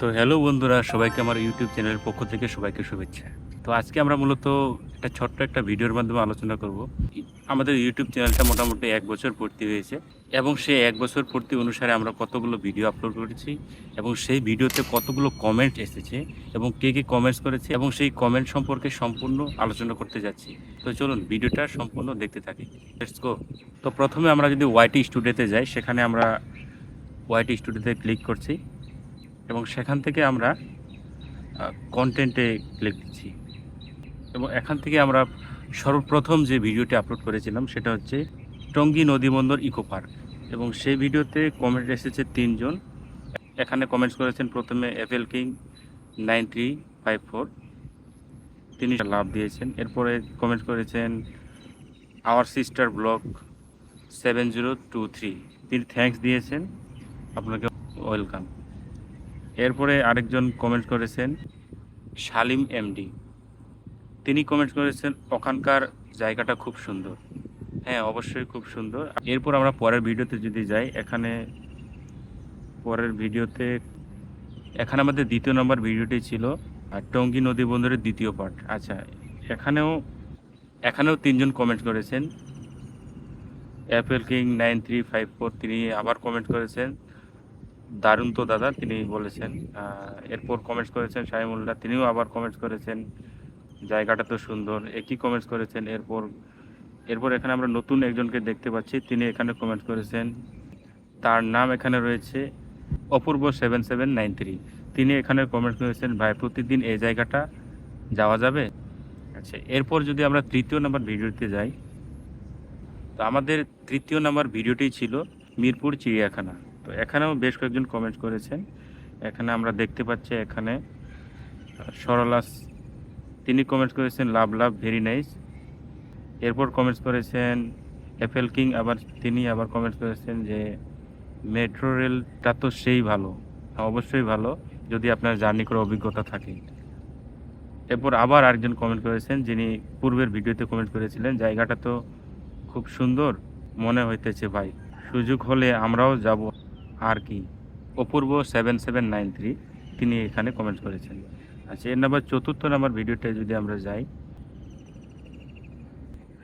তো হ্যালো বন্ধুরা, সবাইকে আমার ইউটিউব চ্যানেলের পক্ষ থেকে সবাইকে শুভেচ্ছা। তো আজকে আমরা মূলত একটা ছোট্ট একটা ভিডিওর মাধ্যমে আলোচনা করব। আমাদের ইউটিউব চ্যানেলটা মোটামুটি এক বছর পূর্তি হয়েছে এবং সেই এক বছর পূর্তি অনুসারে আমরা কতগুলো ভিডিও আপলোড করেছি এবং সেই ভিডিওতে কতগুলো কমেন্ট এসেছে এবং কে কে কমেন্টস করেছে এবং সেই কমেন্ট সম্পর্কে সম্পূর্ণ আলোচনা করতে যাচ্ছি। তো চলুন, ভিডিওটা সম্পূর্ণ দেখতে থাকি। গো তো প্রথমে আমরা যদি ওয়াইটি স্টুডিওতে যাই, সেখানে আমরা ওয়াইটি স্টুডিওতে ক্লিক করছি। এবং সেখান থেকে আমরা কন্টেন্টে ক্লিক দিচ্ছি। এবং এখান থেকে আমরা সর্বপ্রথম যে ভিডিওটি আপলোড করেছিলাম, সেটা হচ্ছে টঙ্গী নদী বন্দর ইকো পার্ক। এবং সেই ভিডিওতে কমেন্ট এসেছে তিনজন। এখানে কমেন্টস করেছেন প্রথমে FL king nine three five four. তিনি লাভ দিয়েছেন। এরপরে কমেন্ট করেছেন our sister block seven zero two three. তিনি থ্যাঙ্কস দিয়েছেন। আপনাকে ওয়েলকাম এরপরে আরেকজন কমেন্ট করেছেন শালিম এমডি তিনি কমেন্ট করেছেন, ওখানকার জায়গাটা খুব সুন্দর। হ্যাঁ অবশ্যই খুব সুন্দর। এরপর আমরা পরের ভিডিওতে যদি যাই, এখানে পরের ভিডিওতে, এখানে আমাদের দ্বিতীয় নম্বর ভিডিওটি ছিল, আর টঙ্গী নদী বন্দরের দ্বিতীয় পার্ট। আচ্ছা এখানেও এখানেও তিনজন কমেন্ট করেছেন। Apple king nine three five four তিনি আবার কমেন্ট করেছেন। দারুণ তো দাদা, তিনি বলেছেন। এরপর কমেন্টস করেছেন শাহিমুল্লাহ, তিনিও আবার কমেন্টস করেছেন, জায়গাটা তো সুন্দর একই কমেন্টস করেছেন? এরপর এরপর এখানে আমরা নতুন একজনকে দেখতে পাচ্ছি, তিনি এখানে কমেন্ট করেছেন, তার নাম এখানে রয়েছে Apurba seven seven nine three তিনি এখানে কমেন্ট করেছেন, ভাই, প্রতিদিন এই জায়গাটা যাওয়া যাবে? আচ্ছা এরপর যদি আমরা তৃতীয় নাম্বার ভিডিওতে যাই, তো আমাদের তৃতীয় নাম্বার ভিডিওটি ছিল মিরপুর চিড়িয়াখানা তো এখানেও বেশ কয়েকজন কমেন্ট করেছেন। এখানে আমরা দেখতে পাচ্ছি এখানে সরলাস তিনি কমেন্ট করেছেন লাভ লাভ ভেরি নাইস এরপর কমেন্টস করেছেন এফএল কিং আবার তিনি আবার কমেন্ট করেছেন যে মেট্রো রেলটা তো সেই ভালো। হ্যাঁ, অবশ্যই ভালো যদি আপনার জার্নি করার অভিজ্ঞতা থাকে। এরপর আবার আরেকজন কমেন্ট করেছেন যিনি পূর্বের ভিডিওতে কমেন্ট করেছিলেন জায়গাটা তো খুব সুন্দর মনে হইতেছে ভাই। সুযোগ হলে আমরাও যাব। আর কি? Apurba seven seven nine three তিনি এখানে কমেন্ট করেছেন। আচ্ছা এর নাম্বার চতুর্থ নাম্বার ভিডিওটা যদি আমরা যাই।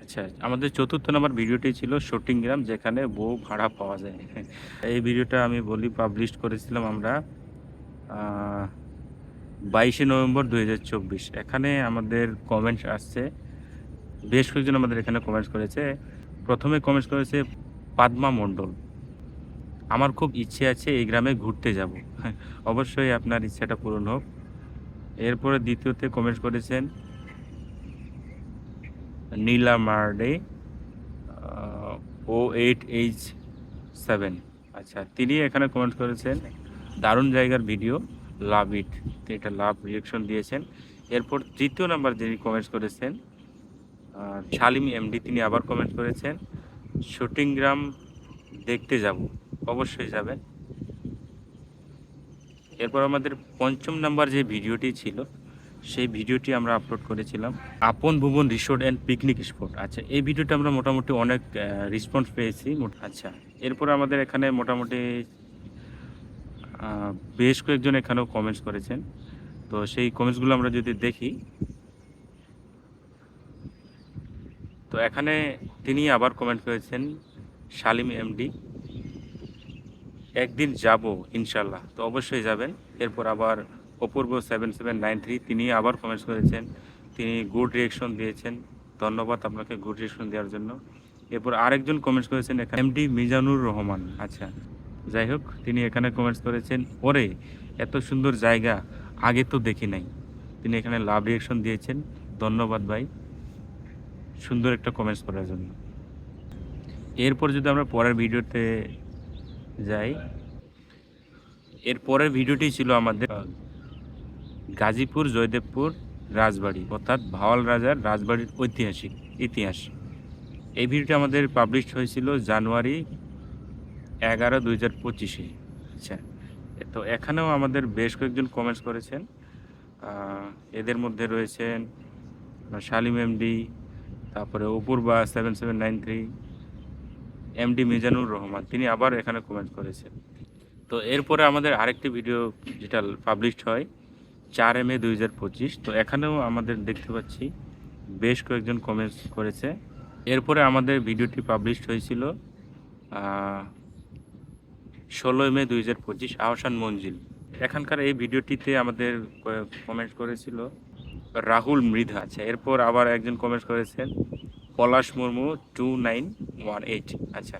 আচ্ছা আমাদের চতুর্থ নাম্বার ভিডিওটি ছিল শুটিং গ্রাম যেখানে বউ ভাড়া পাওয়া যায়। এই ভিডিওটা আমি বলি পাবলিশ করেছিলাম আমরা বাইশে নভেম্বর দুই হাজার চব্বিশ। এখানে আমাদের কমেন্টস আসছে, বেশ কয়েকজন আমাদের এখানে কমেন্টস করেছে। প্রথমে কমেন্টস করেছে পাদমা মণ্ডল। আমার খুব ইচ্ছে আছে এই গ্রামে ঘুরতে যাব। অবশ্যই আপনার ইচ্ছাটা পূরণ হোক। এরপরে দ্বিতীয়তে কমেন্ট করেছেন নীলা মার্ডে ও এইট এইচ সেভেন। আচ্ছা তিনি এখানে কমেন্ট করেছেন, দারুণ জায়গার ভিডিও, লাভ ইট। তিনি এটা লাভ রিয়েকশন দিয়েছেন। এরপর তৃতীয় নাম্বার যিনি কমেন্টস করেছেন শালিম এমডি, তিনি আবার কমেন্ট করেছেন, শুটিং গ্রাম দেখতে যাব। অবশ্যই যাবেন। এরপর আমাদের পঞ্চম নাম্বার যে ভিডিওটি ছিল, সেই ভিডিওটি আমরা আপলোড করেছিলাম। Apon Bhuban resort and picnic spot. আচ্ছা এই ভিডিওটা আমরা মোটামুটি অনেক রেসপন্স পেয়েছি। আচ্ছা এরপর আমাদের এখানে মোটামুটি বেশ কয়েকজন এখানেও কমেন্টস করেছেন। তো সেই কমেন্টসগুলো আমরা যদি দেখি, তো এখানে তিনি আবার কমেন্ট করেছেন শালিম এমডি একদিন যাব, ইনশাল্লাহ। তো অবশ্যই যাবেন। এরপর আবার Apurba seven seven nine three তিনি আবার কমেন্টস করেছেন। তিনি গুড রিয়েকশন দিয়েছেন। ধন্যবাদ আপনাকে গুড রিয়েকশন দেওয়ার জন্য। এরপর আরেকজন কমেন্টস করেছেন এখানে এমডি মিজানুর রহমান। আচ্ছা যাই হোক, তিনি এখানে কমেন্টস করেছেন, ওরে, এত সুন্দর জায়গা, আগে তো দেখি নাই। তিনি এখানে লাভ রিয়েকশন দিয়েছেন। ধন্যবাদ ভাই, সুন্দর একটা কমেন্টস করার জন্য। এরপর যদি আমরা পরের ভিডিওতে যাই। এর পরের ভিডিওটি ছিল আমাদের গাজীপুর, জয়দেবপুর, রাজবাড়ি, অর্থাৎ ভাওয়াল রাজার রাজবাড়ির ঐতিহাসিক ইতিহাস। এই ভিডিওটি আমাদের পাবলিশ হয়েছিল জানুয়ারি এগারো দুই হাজার পঁচিশে। আচ্ছা তো এখানেও আমাদের বেশ কয়েকজন কমেন্টস করেছেন। এদের মধ্যে রয়েছেন, শালিম এমডি তারপরে Apurba seven seven nine three MD Mizanur Rahman, তিনি আবার এখানে কমেন্ট করেছেন। তো এরপরে আমাদের আরেকটি ভিডিও যেটা পাবলিশড হয়, চার এম এ দুই হাজার পঁচিশ। তো এখানেও আমাদের দেখতে পাচ্ছি, বেশ কয়েকজন কমেন্টস করেছে। এরপরে আমাদের ভিডিওটি পাবলিশড হয়েছিল ষোলোই মে দুই হাজার পঁচিশ, আহসান মঞ্জিল। এখানকার এই ভিডিওটিতে আমাদের কমেন্ট করেছিল রাহুল মৃধা। আচ্ছা এরপর আবার একজন কমেন্ট করেছেন Palash Murmu two nine one eight আচ্ছা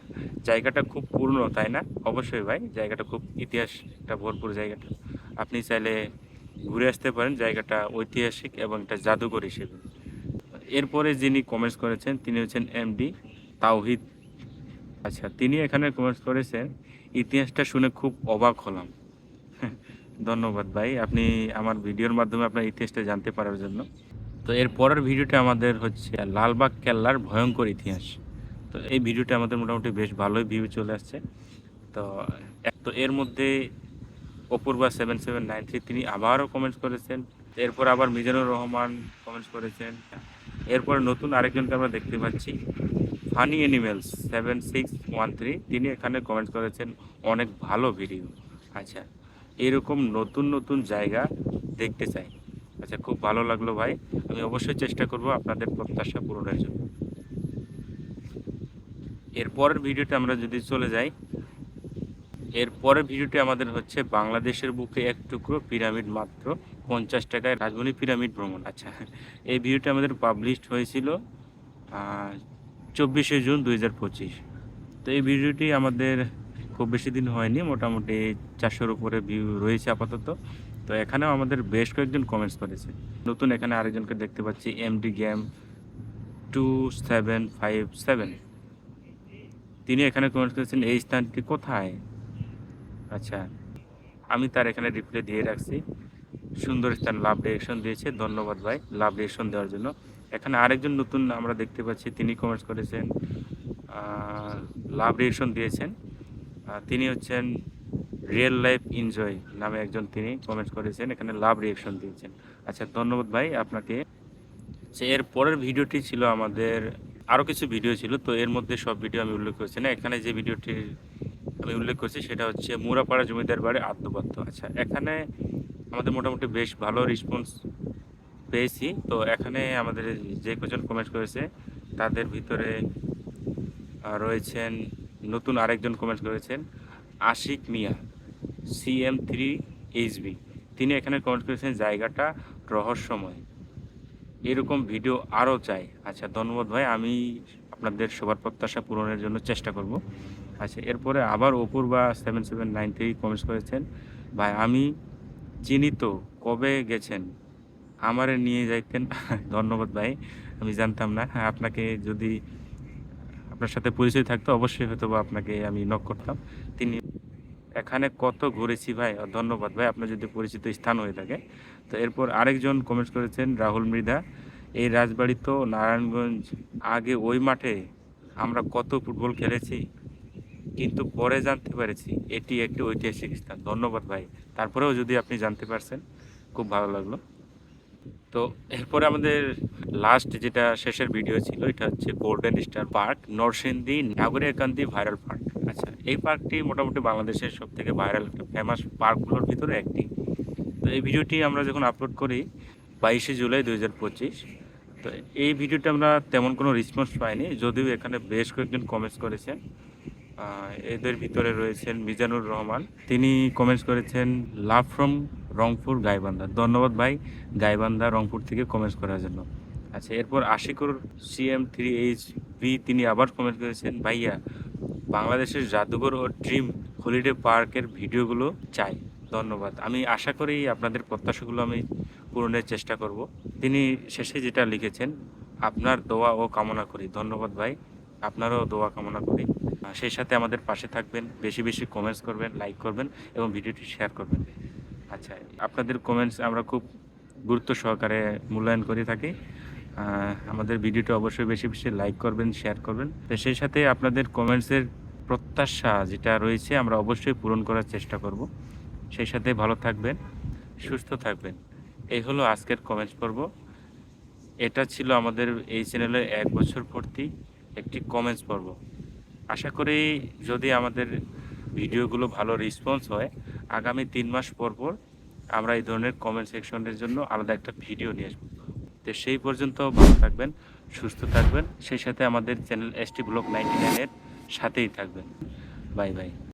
জায়গাটা খুব পূর্ণ তাই না? অবশ্যই ভাই, জায়গাটা খুব ইতিহাস, একটা ভরপুর জায়গাটা। আপনি চাইলে ঘুরে আসতে পারেন, জায়গাটা ঐতিহাসিক এবং একটা জাদুঘর হিসেবে। এরপরে যিনি কমেন্টস করেছেন, তিনি হচ্ছেন এমডি তাওহিদ। আচ্ছা তিনি এখানে কমেন্টস করেছেন, ইতিহাসটা শুনে খুব অবাক হলাম। ধন্যবাদ ভাই, আপনি আমার ভিডিওর মাধ্যমে আপনার ইতিহাসটা জানতে পারার জন্য। তো এর পরের ভিডিওটা আমাদের হচ্ছে লালবাগ কেল্লার ভয়ঙ্কর ইতিহাস। তো এই ভিডিওটা আমাদের মোটামুটি বেশ ভালোই ভিউ চলে আসছে। তো তো এর মধ্যে Apurba seven seven nine three তিনি আবারও কমেন্টস করেছেন। এরপর আবার মিজানুর রহমান কমেন্টস করেছেন। এরপর নতুন আরেকজনকে আমরা দেখতে পাচ্ছি funny animals seven six one three তিনি এখানে কমেন্টস করেছেন, অনেক ভালো ভিডিও আচ্ছা এরকম নতুন নতুন জায়গা দেখতে চাই। আচ্ছা খুব ভালো লাগল ভাই। আমি অবশ্যই চেষ্টা করব আপনাদের প্রত্যাশা পূরণের জন্য। এর পরের ভিডিওতে আমরা যদি চলে যাই, এর পরের ভিডিওটি আমাদের হচ্ছে বাংলাদেশের বুকে এক টুকরো পিরামিড মাত্র পঞ্চাশ টাকায় রাজমণি পিরামিড ভ্রমণ। আচ্ছা এই ভিডিওটি আমাদের পাবলিশড হয়েছিল চব্বিশে জুন দুই হাজার পঁচিশ। তো এই ভিডিওটি আমাদের খুব বেশি দিন হয়নি, মোটামুটি চারশোর উপরে ভিউ রয়েছে আপাতত। তো এখানেও আমাদের বেশ কয়েকজন কমেন্টস করেছে। নতুন এখানে আরেকজনকে দেখতে পাচ্ছি MD game two seven five seven তিনি এখানে কমেন্টস করেছেন, এই স্থানটি কোথায়? আচ্ছা আমি তার এখানে রিপ্লাই দিয়ে রাখছি। সুন্দর স্থান, লাভ ডিরেকশন দিয়েছে। ধন্যবাদ ভাই, লাভ ডিরেকশন দেওয়ার জন্য। এখানে আরেকজন নতুন আমরা দেখতে পাচ্ছি, তিনি কমেন্টস করেছেন লাভ ডিরেকশন দিয়েছেন। তিনি হচ্ছেন রিয়েল লাইফ এনজয় নামে একজন তিনি কমেন্টস করেছেন, এখানে লাভ রিয়েকশন দিয়েছেন। আচ্ছা ধন্যবাদ ভাই আপনাকে। সে এর পরের ভিডিওটি ছিল আমাদের আরও কিছু ভিডিও ছিল, তো এর মধ্যে সব ভিডিও আমি উল্লেখ করছি না। এখানে যে ভিডিওটি আমি উল্লেখ করছি, সেটা হচ্ছে মুরাপাড়া জমিদার বাড়ি আদ্যপাত্য আচ্ছা এখানে আমাদের মোটামুটি বেশ ভালো রেসপন্স পেয়েছি। তো এখানে আমাদের যে কজন কমেন্ট করেছে, তাদের ভিতরে রয়েছেন, নতুন আরেকজন কমেন্ট করেছেন, Ashik Mia. CM three HB তিনি এখানে কমেন্ট করেছেন জায়গাটা রহস্যময়। এরকম ভিডিও আরও চাই। আচ্ছা ধন্যবাদ ভাই। আমি আপনাদের সবার প্রত্যাশা পূরণের জন্য চেষ্টা করব। আচ্ছা এরপরে আবার Apurba seven seven nine three comments করেছেন ভাই আমি চিনি তো কবে গেছেন? আমারে নিয়ে যাইতেন। ধন্যবাদ ভাই আমি জানতাম না। হ্যাঁ, আপনাকে যদি আপনার সাথে পরিচয় থাকতো অবশ্যই হয়তো বা আপনাকে আমি নক করতাম। তিনি এখানে কত ঘুরেছি ভাই? ধন্যবাদ ভাই, আপনার যদি পরিচিত স্থান হয়ে থাকে। তো এরপর আরেকজন কমেন্টস করেছেন, রাহুল মৃধা। এই রাজবাড়ি তো নারায়ণগঞ্জ, আগে ওই মাঠে আমরা কত ফুটবল খেলেছি, কিন্তু পরে জানতে পেরেছি এটি একটি ঐতিহাসিক স্থান। ধন্যবাদ ভাই। তারপরেও যদি আপনি জানতে পারছেন, খুব ভালো লাগল। তো এরপরে আমাদের লাস্ট যেটা শেষের ভিডিও ছিল, এটা হচ্ছে golden star park Narsingdi Nagoriakandi viral park আচ্ছা এই পার্কটি মোটামুটি বাংলাদেশের সব থেকে ভাইরাল একটা ফেমাস পার্কগুলোর ভিতরে একটি। তো এই ভিডিওটি আমরা যখন আপলোড করি বাইশে জুলাই দু হাজার পঁচিশ, তো এই ভিডিওটা আমরা তেমন কোনো রেসপন্স পাইনি, যদিও এখানে বেশ কয়েকজন কমেন্টস করেছেন। এদের ভিতরে রয়েছেন মিজানুর রহমান। তিনি কমেন্টস করেছেন লাভ ফ্রম রংপুর, গাইবান্ধা। ধন্যবাদ ভাই, গাইবান্ধা, রংপুর থেকে কমেন্টস করার জন্য। আচ্ছা এরপর Ashikur CM three H V তিনি আবার কমেন্ট করেছেন, ভাইয়া বাংলাদেশের জাদুঘর ও ড্রিম হলিডে পার্কের ভিডিওগুলো চাই। ধন্যবাদ। আমি আশা করি আপনাদের প্রত্যাশাগুলো আমি পূরণের চেষ্টা করব। তিনি শেষে যেটা লিখেছেন, আপনার দোয়া ও কামনা করি। ধন্যবাদ ভাই। আপনারও দোয়া কামনা করি। সেই সাথে আমাদের পাশে থাকবেন, বেশি বেশি কমেন্টস করবেন লাইক করবেন এবং ভিডিওটি শেয়ার করবেন। আচ্ছা আপনাদের কমেন্টস আমরা খুব গুরুত্ব সহকারে মূল্যায়ন করে থাকি। আমাদের ভিডিওটা অবশ্যই বেশি বেশি লাইক করবেন শেয়ার করবেন। তো সেই সাথে আপনাদের কমেন্টসের প্রত্যাশা যেটা রয়েছে আমরা অবশ্যই পূরণ করার চেষ্টা করব। সেই সাথে ভালো থাকবেন, সুস্থ থাকবেন। এই হলো আজকের কমেন্টস পর্ব। এটা ছিল আমাদের এই চ্যানেলের এক বছর পূর্তি একটি কমেন্টস পর্ব। আশা করি যদি আমাদের ভিডিওগুলো ভালো রেসপন্স হয়, আগামী তিন মাস পর পর আমরা এই ধরনের কমেন্ট সেকশনের জন্য আলাদা একটা ভিডিও নিয়ে আসব। তো সেই পর্যন্ত ভালো থাকবেন, সুস্থ থাকবেন। সেই সাথে আমাদের channel S T block ninety নাইনের সাথেই থাকবেন। Bye bye.